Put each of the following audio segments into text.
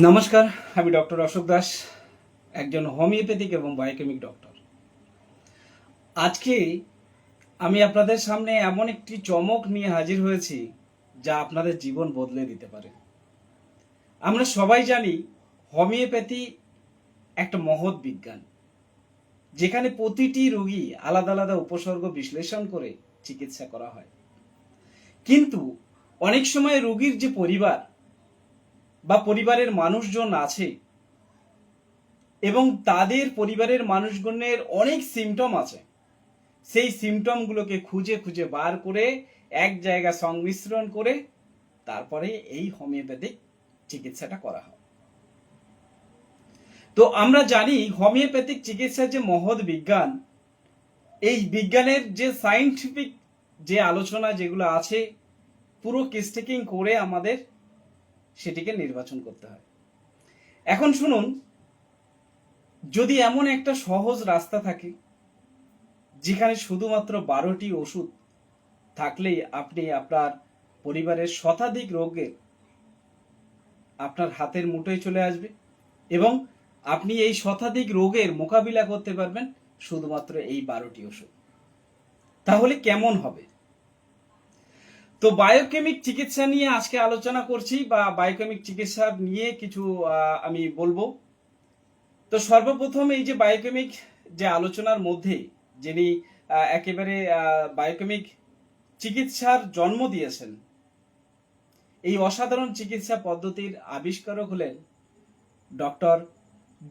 নমস্কার, আমি ডক্টর অশোক দাস, একজন হোমিওপ্যাথিক এবং বায়োকেমিক ডক্টর। আজকে আমি আপনাদের সামনে এমন একটি চমক নিয়ে হাজির হয়েছি, যা আপনাদের জীবন বদলে দিতে পারে। আমরা সবাই জানি হোমিওপ্যাথি একটা মহৎ বিজ্ঞান, যেখানে প্রতিটি রোগী আলাদা আলাদা উপসর্গ বিশ্লেষণ করে চিকিৎসা করা হয়। কিন্তু অনেক সময় রোগীর যে পরিবার বা পরিবারের মানুষজন আছে এবং তাদের পরিবারের মানুষজনের অনেক সিমটম আছে। সেই সিমটমগুলোকে খুঁজে খুঁজে বার করে এক জায়গা সংমিশ্রণ করে তারপরে এই হোমিওপ্যাথিক চিকিৎসাটা করা হয়। তো আমরা জানি হোমিওপ্যাথিক চিকিৎসার যে মহৎ বিজ্ঞান, এই বিজ্ঞানের যে সায়েন্টিফিক যে আলোচনা যেগুলো আছে, পুরো কিস্টেকিং করে আমাদের সেটিকে নির্বাচন করতে হয়। এখন শুনুন, যদি এমন একটা সহজ রাস্তা থাকে, যেখানে শুধুমাত্র বারোটি ওষুধ থাকলেই আপনি আপনার পরিবারের শতাধিক রোগের আপনার হাতের মুঠোয় চলে আসবে এবং আপনি এই শতাধিক রোগের মোকাবিলা করতে পারবেন শুধুমাত্র এই বারোটি ওষুধ। তাহলে কেমন হবে? তো বায়োকেমিক চিকিৎসা নিয়ে আজকে আলোচনা করছি বা বায়োকেমিক চিকিৎসা নিয়ে কিছু আমি বলব। তো সর্বপ্রথম এই যে বায়োকেমিক যে আলোচনার মধ্যে যিনি একেবারে বায়োকেমিক চিকিৎসার জন্ম দিয়েছেন, এই অসাধারণ চিকিৎসা পদ্ধতির আবিষ্কারক হলেন ডক্টর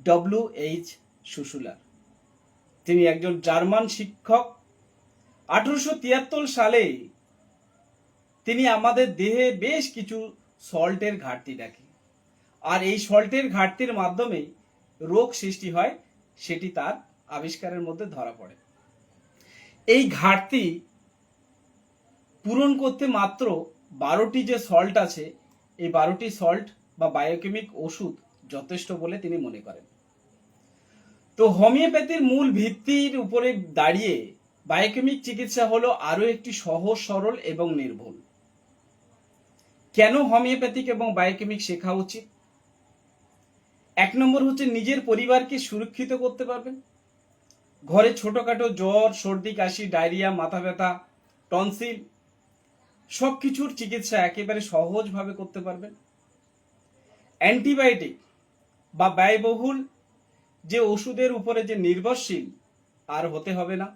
ডব্লিউ এইচ সুশুলার তিনি একজন জার্মান শিক্ষক। আঠারোশো তিয়াত্তর সালে তিনি আমাদের দেহে বেশ কিছু সল্টের ঘাটতি দেখে আর এই সল্টের ঘাটতির মাধ্যমে রোগ সৃষ্টি হয়, সেটি তার আবিষ্কারের মধ্যে ধরা পড়ে। এই ঘাটতি পূরণ করতে মাত্র বারোটি যে সল্ট আছে, এই বারোটি সল্ট বা বায়োকেমিক ওষুধ যথেষ্ট বলে তিনি মনে করেন। তো হোমিওপ্যাথির মূল ভিত্তির উপরে দাঁড়িয়ে বায়োকেমিক চিকিৎসা হলো আরও একটি সহজ, সরল এবং নির্ভুল। কেন হোমিওপ্যাথিক এবং বায়োকেমিক শেখা উচিত? এক নম্বর হচ্ছে নিজের পরিবারকে সুরক্ষিত করতে পারবেন। ঘরে ছোটোখাটো জ্বর, সর্দি, কাশি, ডায়রিয়া, মাথা ব্যথা, টনসিল সব কিছুর চিকিৎসা একেবারে সহজভাবে করতে পারবেন। অ্যান্টিবায়োটিক বা ব্যয়বহুল যে ওষুধের উপরে যে নির্ভরশীল, আর হতে হবে না।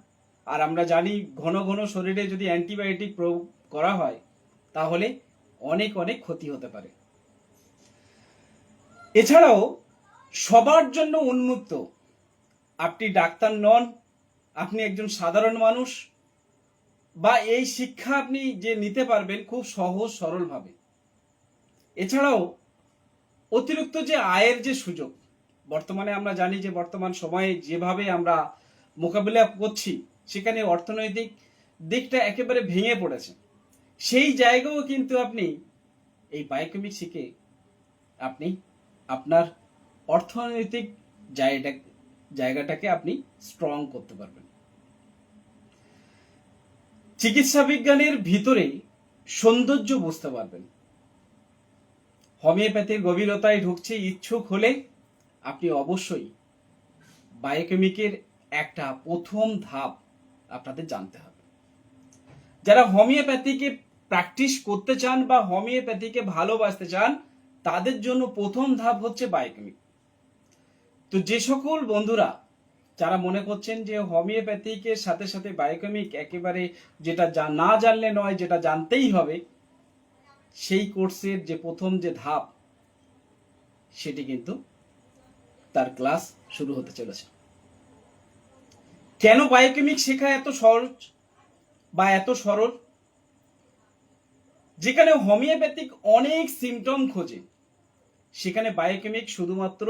আর আমরা জানি ঘন ঘন শরীরে যদি অ্যান্টিবায়োটিক প্রয়োগ করা হয়, তাহলে অনেক অনেক ক্ষতি হতে পারে। এছাড়াও সবার জন্য উন্মুক্ত। আপনি ডাক্তার নন, আপনি একজন সাধারণ মানুষ, বা এই শিক্ষা আপনি যে নিতে পারবেন খুব সহজ, সরলভাবে। এছাড়াও অতিরিক্ত যে আয়ের যে সুযোগ, বর্তমানে আমরা জানি যে বর্তমান সময়ে যেভাবে আমরা মোকাবিলা করছি, সেখানে অর্থনৈতিক দিকটা একেবারে ভেঙে পড়েছে। সেই জায়গাও কিন্তু আপনি এই বায়োকেমিক শিখে আপনি আপনার অর্থনৈতিক জায়গাটা জায়গাটাকে আপনি স্ট্রং করতে পারবেন। চিকিৎসা বিজ্ঞানের ভিতরে সৌন্দর্য বুঝতে পারবেন। হোমিওপ্যাথির গভীরতায় ঢুকছে ইচ্ছুক হলে আপনি অবশ্যই বায়োকেমিকের একটা প্রথম ধাপ আপনাদের জানতে হবে। যারা হোমিওপ্যাথিকে প্র্যাকটিস করতে চান বা হোমিওপ্যাথিকে ভালোবাসতে চান, তাদের জন্য প্রথম ধাপ হচ্ছে বায়োকেমিক। তো যে সকল বন্ধুরা, যারা মনে করছেন যে হোমিওপ্যাথিকের সাথে সাথে বায়োকেমিক একেবারে যেটা না জানলে নয়, যেটা জানতেই হবে, সেই কোর্সের যে প্রথম যে ধাপ, সেটি কিন্তু তার ক্লাস শুরু হতে চলেছে। কেন বায়োকেমিক শেখা এত সহজ বা এত সরল? যেখানে হোমিওপ্যাথিক অনেক সিমটম খোঁজে। সেখানে বায়োকেমিক শুধুমাত্র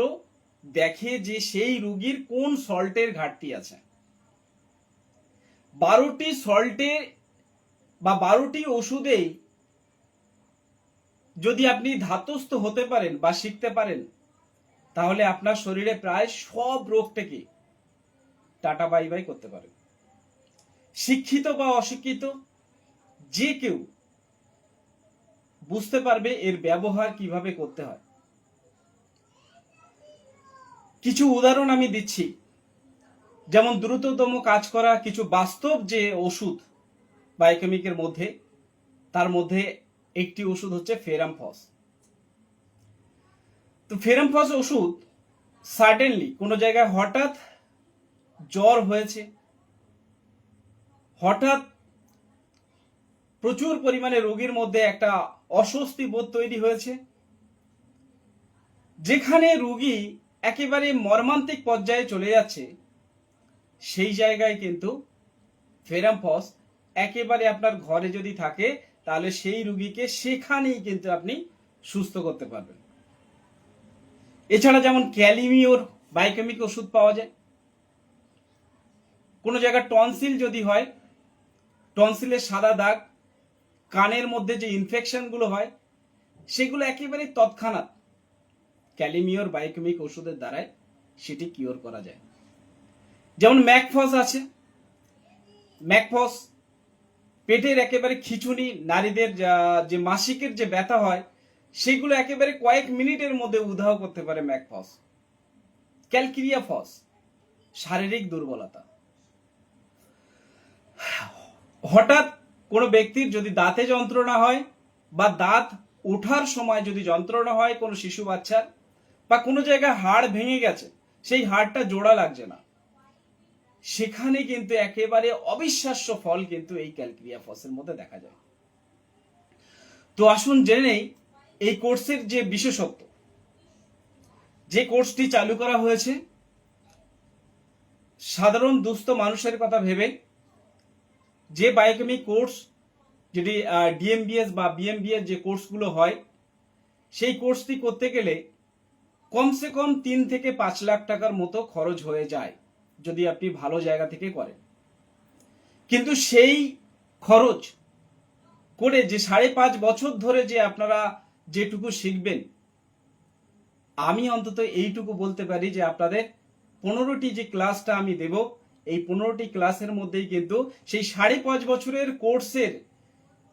দেখে যে সেই রুগীর কোন সল্টের ঘাটতি আছে। বারোটি সল্টে বা বারোটি ওষুধেই যদি আপনি ধাতস্থ হতে পারেন বা শিখতে পারেন, তাহলে আপনার শরীরে প্রায় সব রোগ থেকে টাটা বাই বাই করতে পারেন শিক্ষিত বা অশিক্ষিত, যে কেউ বুঝতে পারবে এর ব্যবহার কীভাবে করতে হয়। কিছু উদাহরণ আমি দিচ্ছি। যেমন দ্রুততম কাজ করা কিছু বাস্তব যে ওষুধ বায়োকেমিকের মধ্যে, তার মধ্যে একটি ওষুধ হচ্ছে ফেরামফস তো ফেরামফস ওষুধ সাডেনলি কোনো জায়গায় হঠাৎ জ্বর হয়েছে, হঠাৎ প্রচুর পরিমাণে রোগীর মধ্যে একটা অস্বস্তি বোধ তৈরি হয়েছে। যেখানে রোগী একেবারে মর্মান্তিক পর্যায়ে চলে যাচ্ছে, সেই জায়গায় কিন্তু ফেরামফস একেবারে আপনার ঘরে যদি থাকে, তাহলে সেই রুগীকে সেখানেই কিন্তু আপনি সুস্থ করতে পারবেন। এছাড়া যেমন ক্যালিমিওর বায়োকেমিক ওষুধ পাওয়া যায়। কোনো জায়গায় টনসিল যদি হয়, টনসিলের সাদা দাগ কানের মধ্যে যে ইনফেকশনগুলো হয়, সেগুলো একেবারে তৎক্ষণাৎ ক্যালিমিওর বায়োকেমিক ওষুধের দ্বারাই সেটি কিওর করা যায়। যেমন ম্যাকফস আছে। ম্যাকফস পেটের একেবারে খিচুনি নারীদের যে মাসিকের যে ব্যথা হয়, সেগুলো একেবারে কয়েক মিনিটের মধ্যে উধাও করতে পারে ম্যাকফস। ক্যালকিরিয়া ফস শারীরিক দুর্বলতা। হঠাৎ কোনো ব্যক্তির যদি দাঁতে যন্ত্রণা হয় বা দাঁত ওঠার সময় যদি যন্ত্রণা হয় কোনো শিশু বাচ্চার বা কোনো জায়গায় হাড় ভেঙে গেছে, সেই হাড়টা জোড়া লাগছে না। সেখানে কিন্তু একেবারে অবিশ্বাস্য ফল কিন্তু এই ক্যালক্রিয়া ফসের মধ্যে দেখা যায়। তো আসুন জেনে নেই, এই কোর্সের যে বিশেষত্ব, যে কোর্সটি চালু করা হয়েছে, সাধারণ দুস্থ মানুষের কথা ভেবে যে বায়োকেমিক কোর্স যেটি ডিএমবিএস বা বিএমবিএস যে কোর্সগুলো হয়, সেই কোর্সটি করতে গেলে কমসে কম তিন থেকে পাঁচ লাখ টাকার মতো খরচ হয়ে যায়, যদি আপনি ভালো জায়গা থেকে করেন। কিন্তু সেই খরচ করে যে সাড়ে পাঁচ বছর ধরে যে আপনারা যেটুকু শিখবেন, আমি অন্তত এইটুকু বলতে পারি যে আপনাদের পনেরোটি যে ক্লাসটা আমি দেব এই পনেরোটি ক্লাসের মধ্যেই কিন্তু সেই সাড়ে পাঁচ বছরের কোর্সের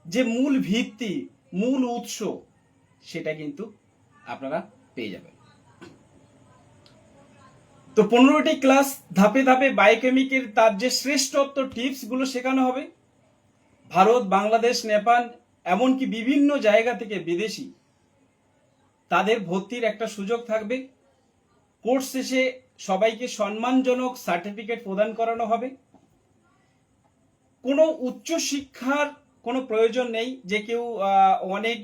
যে মূল ভিত্তি, মূল উৎস, সেটা কিন্তু আপনারা পেয়ে যাবেন। তো পনেরোটি ক্লাস ধাপে ধাপে বায়োকেমিকের তার যে শ্রেষ্ঠত্ব টিপসগুলো শেখানো হবে, ভারত, বাংলাদেশ, নেপাল, এমনকি বিভিন্ন জায়গা থেকে বিদেশি, তাদের ভর্তির একটা সুযোগ থাকবে। কোর্স শেষে সবাইকে সম্মানজনক সার্টিফিকেট প্রদান করানো হবে। কোনো উচ্চ শিক্ষার কোনো প্রয়োজন নেই যে কেউ অনেক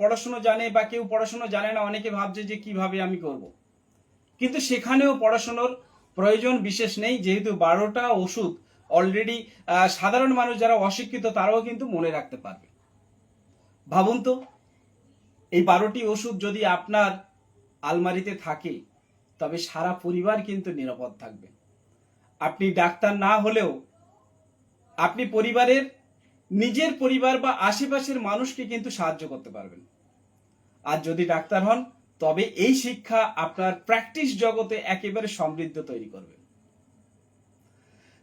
পড়াশুনো জানে বা কেউ পড়াশুনো জানে না, অনেকে ভাবছে যে কীভাবে আমি করব। কিন্তু সেখানেও পড়াশোনার প্রয়োজন বিশেষ নেই, যেহেতু বারোটা ওষুধ অলরেডি সাধারণ মানুষ যারা অশিক্ষিত তারাও কিন্তু মনে রাখতে পারবে। ভাবুন তো, এই বারোটি ওষুধ যদি আপনার আলমারিতে থাকে তবে সারা পরিবার কিন্তু নিরাপদ থাকবে। আপনি ডাক্তার না হলেও আপনি পরিবারের, নিজের পরিবার বা আশেপাশের মানুষকে কিন্তু সাহায্য করতে পারবেন। আর যদি ডাক্তার হন, তবে এই শিক্ষা আপনার প্র্যাকটিস জগতে একেবারে সমৃদ্ধ তৈরি করবে।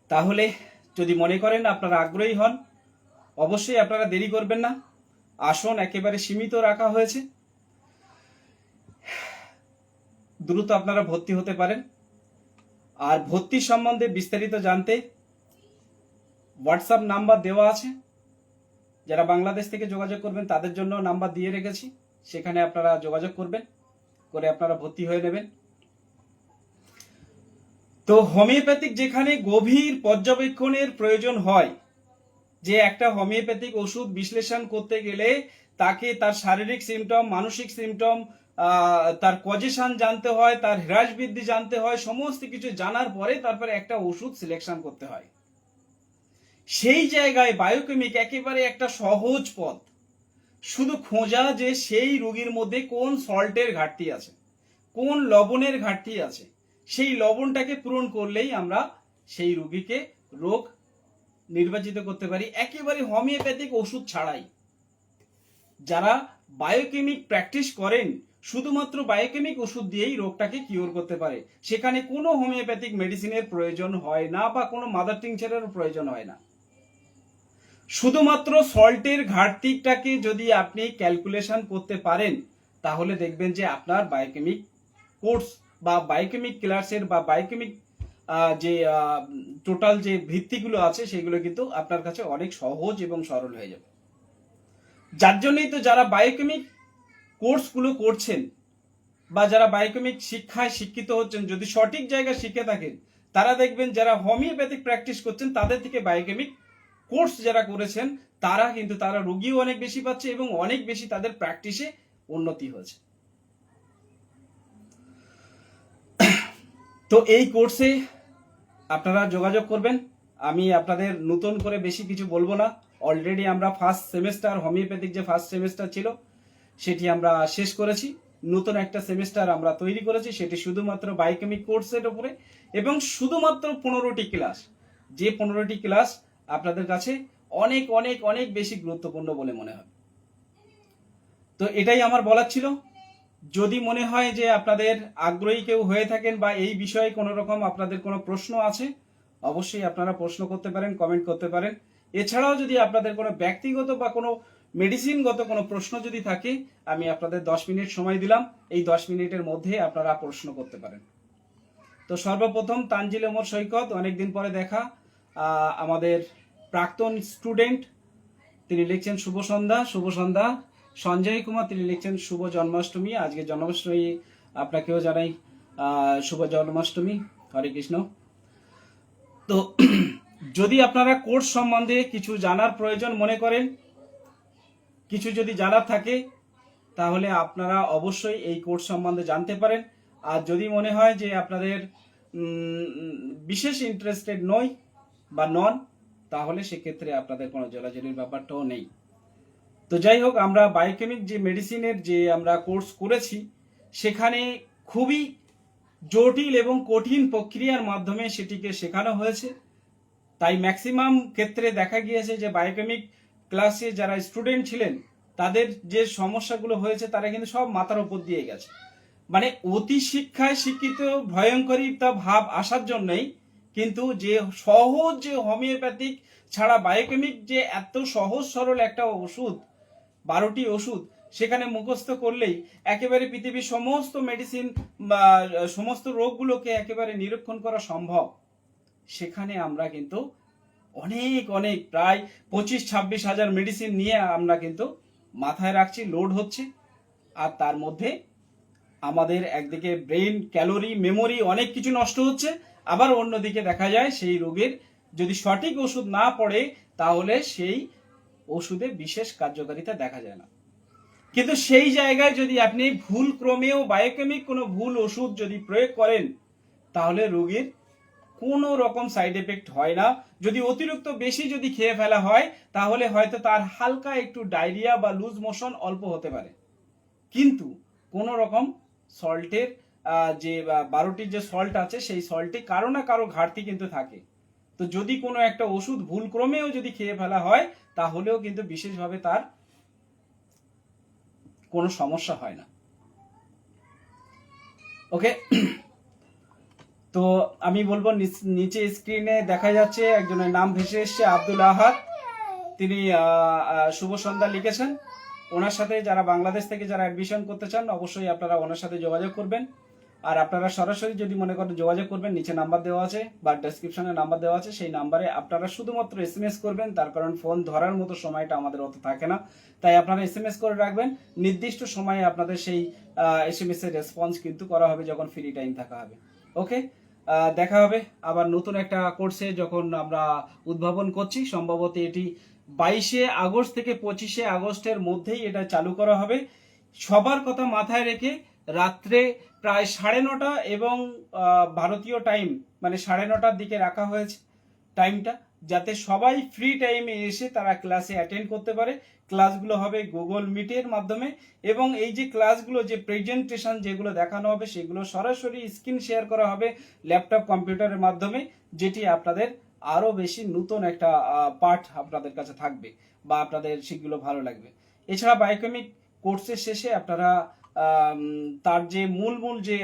তাহলে যদি মনে করেন আপনারা আগ্রহী হন, অবশ্যই আপনারা দেরি করবেন না। আসন একেবারে সীমিত রাখা হয়েছে। দ্রুত আপনারা ভর্তি হতে পারেন। আর ভর্তি সম্বন্ধে বিস্তারিত জানতে হোয়াটসঅ্যাপ নাম্বার দেওয়া আছে। যারা বাংলাদেশ থেকে যোগাযোগ করবেন, তাদের জন্য নাম্বার দিয়ে রেখেছি। সেখানে আপনারা যোগাযোগ করবেন, করে আপনারা ভর্তি হয়ে নেবেন। তো হোমিওপ্যাথিক যেখানে গভীর পর্যবেক্ষণের প্রয়োজন হয়, যে একটা হোমিওপ্যাথিক ওষুধ বিশ্লেষণ করতে গেলে তাকে তার শারীরিক সিমটম মানসিক সিমটম তার কজেশন জানতে হয়, তার হ্রাস বৃদ্ধি জানতে হয়, সমস্ত কিছু জানার পরে তারপরে একটা ওষুধ সিলেকশন করতে হয়। সেই জায়গায় বায়োকেমিক একেবারে একটা সহজ পথ। শুধু খোঁজা যে সেই রোগীর মধ্যে কোন সল্টের ঘাটতি আছে, কোন লবণের ঘাটতি আছে, সেই লবণটাকে পূরণ করলেই আমরা সেই রোগীকে রোগ নির্বাচিত করতে পারি। একেবারে হোমিওপ্যাথিক ওষুধ ছাড়াই। যারা বায়োকেমিক প্র্যাকটিস করেন শুধুমাত্র বায়োকেমিক ওষুধ দিয়েই রোগটাকে কিওর করতে পারে। সেখানে কোনো হোমিওপ্যাথিক মেডিসিনের প্রয়োজন হয় না বা কোনো মাদার টিংচারের প্রয়োজন হয় না। শুধুমাত্র সল্টের ঘাটতিটাকে যদি আপনি ক্যালকুলেশন করতে পারেন, তাহলে দেখবেন যে আপনার বায়োকেমিক কোর্স বা বায়োকেমিক ক্লাসের বা বায়োকেমিক যে টোটাল যে ভিত্তিগুলো আছে, সেগুলো কিন্তু আপনার কাছে অনেক সহজ এবং সরল হয়ে যাবে। যার জন্যই তো যারা বায়োকেমিক কোর্সগুলো করছেন বা যারা বায়োকেমিক শিক্ষায় শিক্ষিত হচ্ছেন, যদি সঠিক জায়গায় শিখে থাকেন, তারা দেখবেন যারা হোমিওপ্যাথিক প্র্যাকটিস করছেন, তাদের থেকে বায়োকেমিক কোর্স যারা করেছেন, তারা কিন্তু তারা রুগীও অনেক বেশি পাচ্ছে এবং অনেক বেশি তাদের প্র্যাকটিসে উন্নতি হয়েছে। তো এই কোর্সে আপনারা যোগাযোগ করবেন। আমি আপনাদের নতুন করে বেশি কিছু বলব না। অলরেডি আমরা ফার্স্ট সেমিস্টার হোমিওপ্যাথিক যে ফার্স্ট সেমিস্টার ছিল সেটি আমরা শেষ করেছি। নতুন একটা সেমিস্টার আমরা তৈরি করেছি, সেটি শুধুমাত্র বায়োকেমিক কোর্সের উপরে এবং শুধুমাত্র পনেরোটি ক্লাস যে পনেরোটি ক্লাস আপনাদের কাছে অনেক অনেক অনেক বেশি গুরুত্বপূর্ণ বলে মনে হয় তো এটাই আমার বলার ছিল। যদি মনে হয় যে আপনাদের আগ্রহী কেউ হয়ে থাকেন বা এই বিষয়ে কোনো রকম আপনাদের কোনো প্রশ্ন আছে, অবশ্যই আপনারা প্রশ্ন করতে পারেন কমেন্ট করতে পারেন। এছাড়াও যদি আপনাদের কোনো ব্যক্তিগত বা কোনো মেডিসিনগত কোনো প্রশ্ন যদি থাকে, আমি আপনাদের দশ মিনিট সময় দিলাম। এই দশ মিনিটের মধ্যে আপনারা প্রশ্ন করতে পারেন। তো সর্বপ্রথম তানজিল ওমর সৈকত, অনেকদিন পরে দেখা। আমাদের প্রাক্তন স্টুডেন্ট, তিনি লিখছেন শুভ সন্ধ্যা। শুভ সন্ধ্যা। সঞ্জয় কুমার, তিনি লিখছেন শুভ জন্মাষ্টমী। আজকে জন্মাষ্টমী আপনাকেও জানাই। শুভ জন্মাষ্টমী। হরে কৃষ্ণ। তো, যদি আপনারা কোর্স সম্বন্ধে কিছু জানার প্রয়োজন মনে করেন কিছু যদি জানার থাকে, তাহলে আপনারা অবশ্যই এই কোর্স সম্বন্ধে জানতে পারেন। আর যদি মনে হয় যে আপনাদের বিশেষ ইন্টারেস্টেড নয় বা নন, তাহলে সেক্ষেত্রে আপনাদের কোনো জলাজলির ব্যাপারটাও নেই। তো যাই হোক, আমরা বায়োকেমিক যে মেডিসিনের যে আমরা কোর্স করেছি, সেখানে খুবই জটিল এবং কঠিন প্রক্রিয়ার মাধ্যমে সেটিকে শেখানো হয়েছে। তাই ম্যাক্সিমাম ক্ষেত্রে দেখা গিয়েছে যে বায়োকেমিক ক্লাসে যারা স্টুডেন্ট ছিলেন, তাদের যে সমস্যাগুলো হয়েছে, তারা কিন্তু সব মাথার উপর দিয়ে গেছে। মানে অতি শিক্ষায় শিক্ষিত ভয়ঙ্করিতা ভাব আসার জন্যই কিন্তু যে সহজ, যে হোমিওপ্যাথিক ছাড়া বায়োকেমিক যে এত সহজ, সরল একটা ওষুধ, বারোটি ওষুধ সেখানে মুখস্থ করলেই একেবারে পৃথিবীর সমস্ত মেডিসিন বা, সমস্ত রোগগুলোকে একেবারে নিরীক্ষণ করা সম্ভব। সেখানে আমরা কিন্তু অনেক অনেক। প্রায় পঁচিশ, ছাব্বিশ হাজার মেডিসিন নিয়ে আমরা কিন্তু মাথায় রাখছি লোড হচ্ছে। আর তার মধ্যে আমাদের একদিকে ব্রেন ক্যালোরি মেমোরি অনেক কিছু নষ্ট হচ্ছে। আবার অন্যদিকে দেখা যায় সেই রোগের যদি সঠিক ওষুধ না পড়ে, তাহলে সেই ওষুধে বিশেষ কার্যকারিতা দেখা যায় না। কিন্তু সেই জায়গায় যদি আপনি ভুল ক্রমেও বায়োকেমিক কোনো ভুল ওষুধ যদি প্রয়োগ করেন, তাহলে রোগীর কোনো রকম সাইড এফেক্ট হয় না। যদি অতিরিক্ত বেশি যদি খেয়ে ফেলা হয়, তাহলে হয়তো তার হালকা একটু ডায়রিয়া বা লুজ মোশন অল্প হতে পারে। কিন্তু কোনো রকম সল্টের যে বারোটির যে সল্ট আছে, সেই সল্টে কারও না কারও ঘাটতি কিন্তু থাকে। তো যদি কোনো একটা ওষুধ ভুলক্রমেও যদি খেয়ে ফেলা হয়, তাহলেও কিন্তু বিশেষভাবে তার কোনো সমস্যা হয় না। ওকে তো আমি বলব নিচ- স্ক্রিনে দেখা যাচ্ছে একজনের নাম ভেসে এসছে, আব্দুল আহাদ। তিনি শুভ সন্ধ্যা লিখেছেন। ওনার সাথে যারা বাংলাদেশ থেকে যারা অ্যাডমিশন করতে চান, অবশ্যই আপনারা ওনার সাথে যোগাযোগ করবেন। আর আপনারা সরাসরি যদি মনে করেন যোগাযোগ করবেন, নিচে নাম্বার দেওয়া আছে বা ডেসক্রিপশনে নাম্বার দেওয়া আছে, সেই নাম্বারে আপনারা শুধুমাত্র এসএমএস করবেন। তার কারণ ফোন ধরার মতো সময়টা আমাদের অত থাকে না। তাই আপনারা এস এম এস করে রাখবেন। নির্দিষ্ট সময়ে আপনাদের সেই এসএমএস এর রেসপন্স কিন্তু করা হবে যখন ফ্রি টাইম থাকা হবে। ওকে দেখা হবে। আবার নতুন একটা কোর্সে যখন আমরা উদ্ভাবন করছি, সম্ভবত এটি বাইশে আগস্ট থেকে পঁচিশে আগস্টের মধ্যেই এটা চালু করা হবে। সবার কথা মাথায় রেখে রাত্রে প্রায় সাড়ে নটা এবং ভারতীয় টাইম মানে সাড়ে নটার দিকে রাখা হয়েছে টাইমটা যাতে সবাই ফ্রি টাইমে এসে তারা ক্লাসে অ্যাটেন্ড করতে পারে। ক্লাসগুলো হবে গুগল মিটের মাধ্যমে এবং এই যে ক্লাসগুলো যে প্রেজেন্টেশন যেগুলো দেখানো হবে, সেগুলো সরাসরি স্ক্রিন শেয়ার করা হবে ল্যাপটপ কম্পিউটারের মাধ্যমে, যেটি আপনাদের আরও বেশি নতুন একটা পার্ট আপনাদের কাছে থাকবে বা আপনাদের সেগুলো ভালো লাগবে। এছাড়া বায়োকেমিক কোর্সের শেষে আপনারা তার যে মূল মূল যে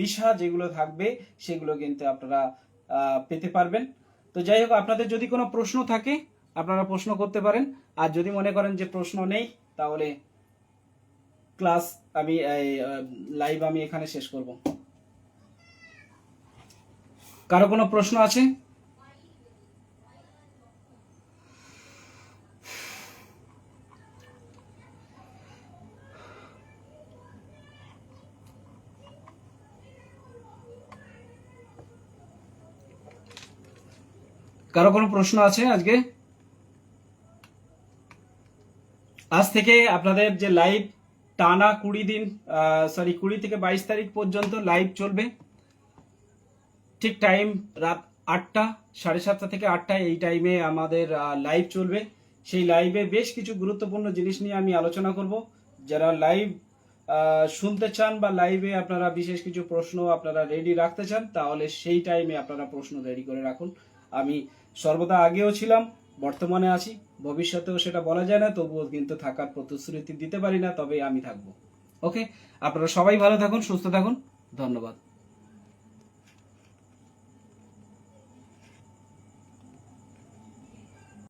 দিশা যেগুলো থাকবে, সেগুলো কিন্তু আপনারা পেতে পারবেন। তো যাই হোক, আপনাদের যদি কোনো প্রশ্ন থাকে, আপনারা প্রশ্ন করতে পারেন। আর যদি মনে করেন যে প্রশ্ন নেই, তাহলে ক্লাস আমি লাইভ আমি এখানে শেষ করব। কারও কোনো প্রশ্ন আছে? কারও কোনো প্রশ্ন আছে আজকে? আজ থেকে আপনাদের যে লাইভ টানা কুড়ি দিন সরি কুড়ি থেকে বাইশ তারিখ পর্যন্ত লাইভ চলবে। ঠিক টাইম রাত আটটা, সাড়ে সাতটা থেকে আটটা, এই টাইমে আমাদের লাইভ চলবে। সেই লাইভে বেশ কিছু গুরুত্বপূর্ণ জিনিস নিয়ে আমি আলোচনা করব। যারা লাইভ শুনতে চান বা লাইভে আপনারা বিশেষ কিছু প্রশ্ন আপনারা রেডি রাখতে চান, তাহলে সেই টাইমে আপনারা প্রশ্ন রেডি করে রাখুন। আমি সর্বদা আগেও ছিলাম, বর্তমানে আছি। ভবিষ্যতেও সেটা বলা যায় না, তবুও কিন্তু থাকার প্রতিশ্রুতি দিতে পারি না তবে আমি থাকব। ওকে, আপনারা সবাই ভালো থাকুন, সুস্থ থাকুন। ধন্যবাদ।